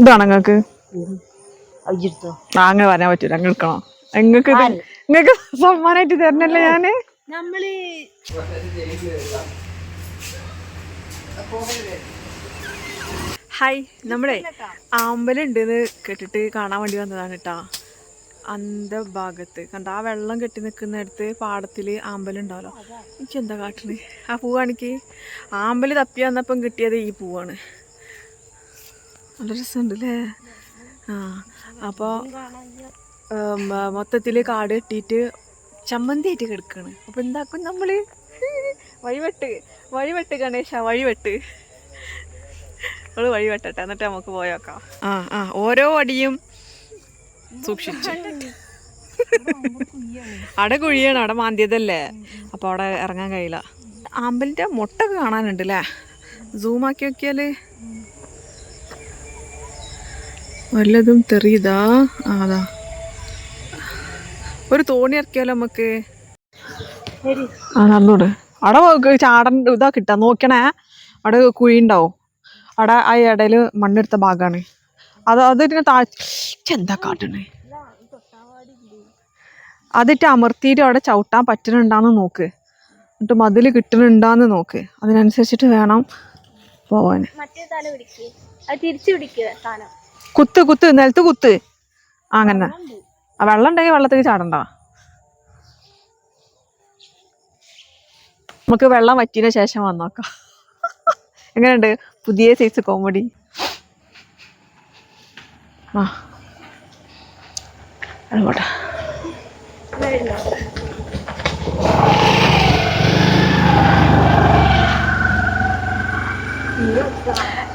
ഇതാണ് നിങ്ങൾക്ക് ആ അങ്ങനെ വരാൻ പറ്റൂല അങ്ങ് എടുക്കണോ? നിങ്ങൾക്ക് നിങ്ങൾക്ക് സമ്മാനമായിട്ട് തരണല്ലേ ഞാൻ? നമ്മൾ ഹായ് നമ്മളെ ആമ്പലുണ്ട് എന്ന് കേട്ടിട്ട് കാണാൻ വേണ്ടി വന്നതാണ് കേട്ടാ അന്തഭാഗത്ത്. കണ്ട ആ വെള്ളം കെട്ടി നിൽക്കുന്നിടത്ത് പാടത്തിൽ ആമ്പലുണ്ടാവല്ലോ. എനിക്ക് എന്താ കാട്ടണേ? ആ പൂവാണിക്ക് ആമ്പൽ തപ്പി വന്നപ്പം കിട്ടിയത് ഈ പൂവാണ്. നല്ല രസമുണ്ട് അല്ലേ ആ അപ്പോൾ മൊത്തത്തിൽ കാട് കെട്ടിയിട്ട് ചമ്മന്തി ആയിട്ട് കിടക്കുകയാണ് അപ്പോൾ എന്താക്കും നമ്മൾ വഴിവെട്ട് വഴിവെട്ട് ഗണേശ വഴിവെട്ട്. അവൾ വഴിവെട്ടട്ടെ എന്നിട്ട് നമുക്ക് പോയേക്കാം ആ ആ ഓരോ അടിയും സൂക്ഷിച്ചു. അവിടെ കുഴിയാണ് അവിടെ മാന്തിയതല്ലേ? അപ്പോൾ അവിടെ ഇറങ്ങാൻ കഴിയില്ല. ആമ്പലിന്റെ മുട്ടൊക്കെ കാണാനുണ്ട് അല്ലേ സൂമാക്കി നോക്കിയാൽ? വല്ലതും തെറിയതാ? അതാ. ഒരു തോണി ഇറക്കിയാലോ നമുക്ക് ആ നന്നോട് അവിടെ ചാടൻ ഇതാ കിട്ടാ. നോക്കണേ. അവിടെ കുഴി ഉണ്ടാവും അവിടെ ആ ഇടയിൽ മണ്ണെടുത്ത ഭാഗമാണ് അത് അതിന് താഴ്ച എന്താ കാട്ടണേ? അതിട്ട് അമർത്തിയിട്ട് അവിടെ ചവിട്ടാൻ പറ്റുന്നുണ്ടാന്ന് നോക്ക്. എന്നിട്ട് മതിൽ കിട്ടുന്നുണ്ടാന്ന് നോക്ക്. അതിനനുസരിച്ചിട്ട് വേണം പോവാൻ തിരിച്ചു പിടിക്കുക സാധനം. കുത്ത് കുത്ത് നിലത്ത് കുത്ത്. അങ്ങനെ. ആ വെള്ളം ഉണ്ടെങ്കിൽ വെള്ളത്തേക്ക് ചാടണ്ട. നമുക്ക് വെള്ളം വറ്റിയതിന് ശേഷം വന്നോക്കാം എങ്ങനെയുണ്ട്? പുതിയ സൈസ് കോമഡി ആ.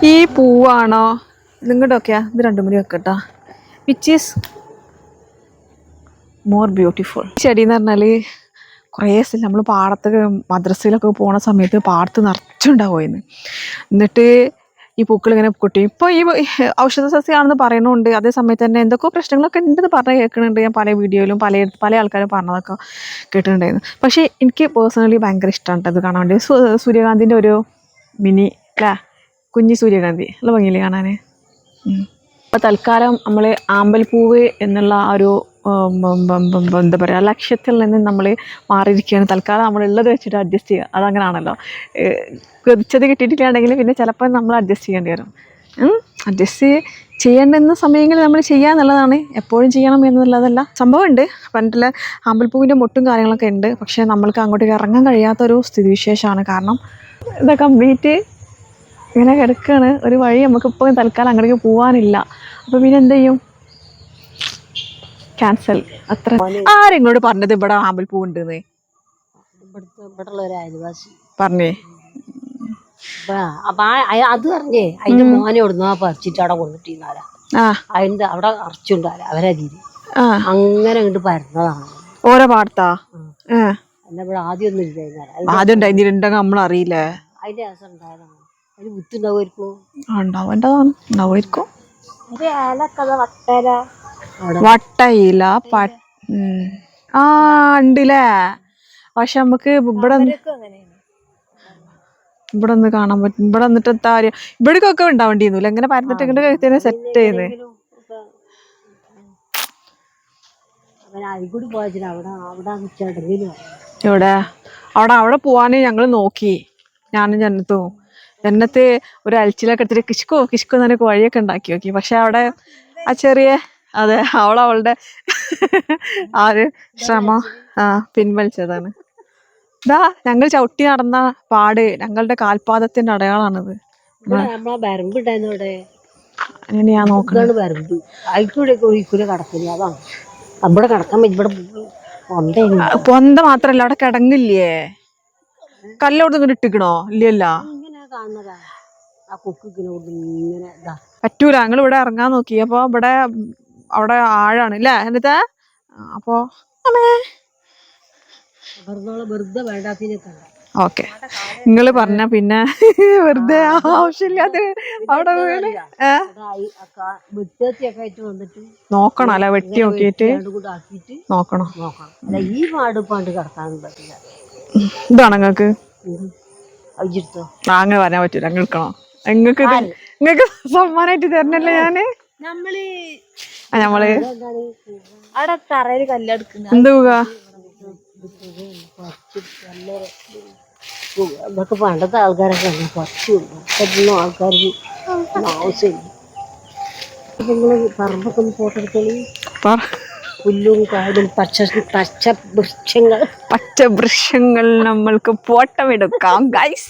ഈ പൂവാണോ? നിങ്ങളുടെയൊക്കെയാ ഇത് രണ്ടും കൂടി വെക്കട്ടാ. വിച്ച് ഈസ് മോർ ബ്യൂട്ടിഫുൾ ചെടി എന്ന് പറഞ്ഞാൽ കുറേ സ്ഥലം നമ്മൾ പാടത്തൊക്കെ മദ്രസയിലൊക്കെ പോണ സമയത്ത് പാടത്ത് നിറച്ചുണ്ടാവുമായിരുന്നു. എന്നിട്ട് ഈ പൂക്കൾ ഇങ്ങനെ കൊട്ടി ഇപ്പോൾ ഈ ഔഷധ സസ്യമാണെന്ന് പറയുന്നുണ്ട് അതേ സമയത്ത് തന്നെ എന്തൊക്കെയോ പ്രശ്നങ്ങളൊക്കെ ഉണ്ടെന്ന് പറഞ്ഞ് കേൾക്കുന്നുണ്ട് ഞാൻ പല വീഡിയോയിലും പല പല ആൾക്കാരും പറഞ്ഞതൊക്കെ കേട്ടിട്ടുണ്ടായിരുന്നു. പക്ഷേ എനിക്ക് പേഴ്സണലി ഭയങ്കര ഇഷ്ടമാണ് അത് കാണാൻ വേണ്ടി. സൂര്യകാന്തിന്റെ ഒരു മിനി അല്ലേ കുഞ്ഞി സൂര്യകാന്തി. നല്ല ഭംഗിയില്ലേ കാണാൻ അപ്പോൾ തൽക്കാലം നമ്മൾ ആമ്പൽപ്പൂവ് എന്നുള്ള ആ ഒരു എന്താ പറയുക ലക്ഷ്യത്തിൽ നിന്ന് നമ്മൾ മാറിയിരിക്കുകയാണ്. തൽക്കാലം നമ്മളുള്ളത് വെച്ചിട്ട് അഡ്ജസ്റ്റ് ചെയ്യുക അതങ്ങനാണല്ലോ. കൊതിച്ചത് കിട്ടിയിട്ടില്ലാണെങ്കിൽ പിന്നെ ചിലപ്പോൾ നമ്മൾ അഡ്ജസ്റ്റ് ചെയ്യേണ്ടി വരും. അഡ്ജസ്റ്റ് ചെയ്യേണ്ടുന്ന സമയങ്ങളിൽ നമ്മൾ ചെയ്യുക എന്നുള്ളതാണ്. എപ്പോഴും ചെയ്യണം എന്നുള്ളതല്ല. സംഭവമുണ്ട്. പണ്ടില്ല ആമ്പൽപ്പൂവിന്റെ മുട്ടും കാര്യങ്ങളൊക്കെ ഉണ്ട്. പക്ഷേ നമ്മൾക്ക് അങ്ങോട്ടേക്ക് ഇറങ്ങാൻ കഴിയാത്തൊരു സ്ഥിതിവിശേഷമാണ് കാരണം ഇത് കംപ്ലീറ്റ് ഇങ്ങനെ കിടക്കുകയാണ് ഒരു വഴി നമുക്ക് ഇപ്പോൾ തൽക്കാലം അങ്ങോട്ടേക്ക് പോകാനില്ല അപ്പോൾ പിന്നെ എന്ത് ചെയ്യും? ക്യാൻസൽ അത്ര. ആരെങ്ങളോട് പറഞ്ഞത് ഇവിടെ ആമ്പൽപ്പൂ ഉണ്ടെന്ന് പറഞ്ഞേ. അപ്പൊ അപ്പൊ അത് പറഞ്ഞേ. അതിന്റെ മോനെ ഇവിടുന്ന് പറിച്ചിട്ട് അവിടെ കൊണ്ടിട്ടിരുന്നാല ആ. അതിന്റെ അവിടെ അറച്ചുണ്ടാല അവരതിര് അങ്ങനെ അങ്ങോട്ട് പരന്നതാണ്. ഓരോ പാടത്താ? ഏ. എന്നെ ഇവിടെ ആദ്യം ഒന്നും ഇല്ല ആദ്യം ഉണ്ടായിരുന്നിട്ടുണ്ടെങ്കിൽ നമ്മൾ അറിയില്ലേ അതിന്റെ രസം ഉണ്ടായതാണ്. അതിന് വിത്തുണ്ടാവുമായിരിക്കും. ആ ഉണ്ടാവേണ്ടതാണ്. ഉണ്ടാവുമായിരിക്കും. ഒരു ഏലക്കഥ വട്ടല അവിടെ വട്ടയില പ ഉം. ആ ഉണ്ടല്ലേ? പക്ഷെ നമുക്ക് ഇവിടെ ഒന്ന് അങ്ങനെയാണ്. ഇവിടെ ഒന്ന് കാണാൻ പറ്റും. ഇവിടെ വന്നിട്ട് എന്താ പറയാ ഇവിടേക്കൊക്കെ ഉണ്ടാവേണ്ടിയിരുന്നില്ല ഇങ്ങനെ പരന്നിട്ട് ഇങ്ങോട്ട് കഴുത്തേനെ സെറ്റ് ചെയ്യുന്നത് അതിൽ പോയതിന് അവിടെ അവിടെ ചടങ്ങിന് ഇവിടെ അവിടെ അവിടെ പോവാൻ ഞങ്ങൾ നോക്കി. ഞാനും ജന്നത്തും ജന്നത്ത് ഒരു അൽച്ചിലൊക്കെ എടുത്തിട്ട് കിഷ്കോ കിഷ്കോ എന്നൊക്കെ വഴിയൊക്കെ ഉണ്ടാക്കി നോക്കി. പക്ഷെ അവിടെ ആ ചെറിയ അതെ അവളവളുടെ ആ ഒരു ശ്രമം ആ പിൻവലിച്ചതാണ്. ഇതാ ഞങ്ങൾ ചവിട്ടി നടന്ന പാട് ഞങ്ങളുടെ കാൽപാദത്തിന്റെ അടയാളാണിത്. ഞാൻ നോക്കുന്നത് വരമ്പ് കടക്കില്ല അതാണ് കടക്കാൻ ഇവിടെ പൊന്ത മാത്രല്ല അവിടെ കിടങ്ങില്ലേ? കല്ലോട് ഇങ്ങോട്ട് ഇട്ടിക്കണോ? ഇല്ലല്ല കാണുന്നതാ. ആ കൊക്കിങ്ങനെ ഇങ്ങനെ ഇതാ. പറ്റൂല ഞങ്ങൾ ഇവിടെ ഇറങ്ങാൻ നോക്കി. അപ്പൊ ഇവിടെ അവിടെ ആഴാണ് ഇല്ലേ? എന്നിട്ട്? അപ്പോ വെറുതെ വേണ്ടാത്തിനൊക്കെ ഓക്കെ. നിങ്ങൾ പറഞ്ഞ പിന്നെ വെറുതെ ആവശ്യമില്ലാത്ത അവിടെ നോക്കണം അല്ലെ വെട്ടി നോക്കിയിട്ട്? നോക്കണം. നോക്കണം. ഈ പാട് പാണ്ട് കിടക്കാനും പറ്റില്ല. ഇതാണ് നിങ്ങൾക്ക്? അങ്ങനെ വരാൻ പറ്റൂല അങ്ങ് എടുക്കണോ നിങ്ങക്ക് നിങ്ങക്ക് സമ്മാനായിട്ട് തരണല്ലേ ഞാൻ? നമ്മൾ നമ്മൾ അവിടെ തറയിൽ കല്ലെടുക്കുന്ന എന്ത് പോക ഇതൊക്കെ പണ്ടത്തെ ആൾക്കാരൊക്കെ കുറച്ച് ആൾക്കാർക്ക് ആവശ്യമില്ല നിങ്ങൾ പറമ്പൊക്കെ ഒന്ന് ഫോട്ടോ എടുത്തോളി. പുല്ലും കാടും പച്ച പച്ച വൃക്ഷങ്ങൾ. പച്ച വൃക്ഷങ്ങൾ നമ്മൾക്ക് പോട്ടമെടുക്കാം ഗൈസ്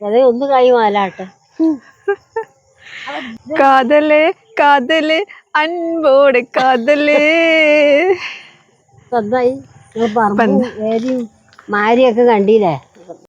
അതെ ഒന്ന് കൈ മാലാട്ടെ. കാതലേ കാതൽ അൻപോടെ കാതലേ. നന്നായി. മാരിയൊക്കെ കണ്ടില്ലേ?